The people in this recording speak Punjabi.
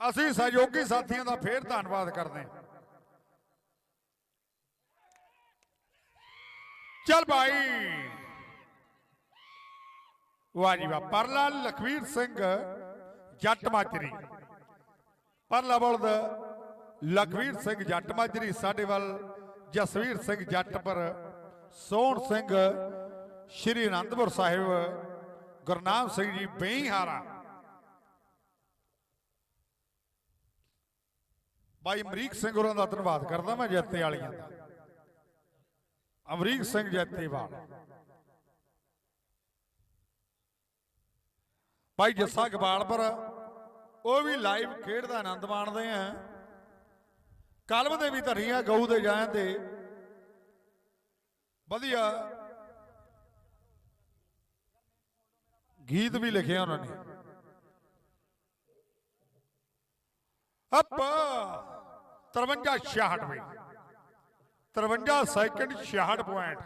ਅਸੀਂ ਸਹਿਯੋਗੀ ਸਾਥੀਆਂ ਦਾ ਫੇਰ ਧੰਨਵਾਦ ਕਰਦੇ ਹਾਂ। ਚੱਲ ਭਾਈ ਵਾਹ ਜੀ ਵਾਹ। ਪਰਲਾ ਲਖਵੀਰ ਸਿੰਘ, ਜੱਟ ਮਾਜਰੀ। ਪਰਲਾ ਬਲਦ ਲਖਵੀਰ ਸਿੰਘ, ਜੱਟ ਮਾਜਰੀ। ਸਾਡੇ ਵੱਲ ਜਸਵੀਰ ਸਿੰਘ ਜੱਟ ਪਰ, ਸੋਹਣ ਸਿੰਘ, ਸ਼੍ਰੀ ਅਨੰਦਪੁਰ ਸਾਹਿਬ ਗੁਰਨਾਮ ਸਿੰਘ ਜੀ ਬਈਹਾਰਾ। ਭਾਈ ਅਮਰੀਕ ਸਿੰਘ ਹੋਰਾਂ ਦਾ ਧੰਨਵਾਦ ਕਰਦਾ ਮੈਂ ਜੱਤੇ ਵਾਲੀਆਂ ਦਾ। ਅਮਰੀਕ ਸਿੰਘ ਜੱਤੇਵਾਲ। ਭਾਈ ਜੱਸਾ ਗਵਾਲਪੁਰ ਉਹ ਵੀ ਲਾਈਵ ਖੇਡ ਦਾ ਆਨੰਦ ਮਾਣਦੇ ਆ। ਕਲਮ ਦੇ ਵੀ ਧਰੀਆਂ ਗਊ ਦੇ ਜਾਣ ਤੇ। ਵਧੀਆ ਗੀਤ ਵੀ ਲਿਖਿਆ ਉਹਨਾਂ ਨੇ। ਅੱਪ 53 66 ਵੇ। 53 ਸੈਕਿੰਡ 66 ਪੁਆਇੰਟ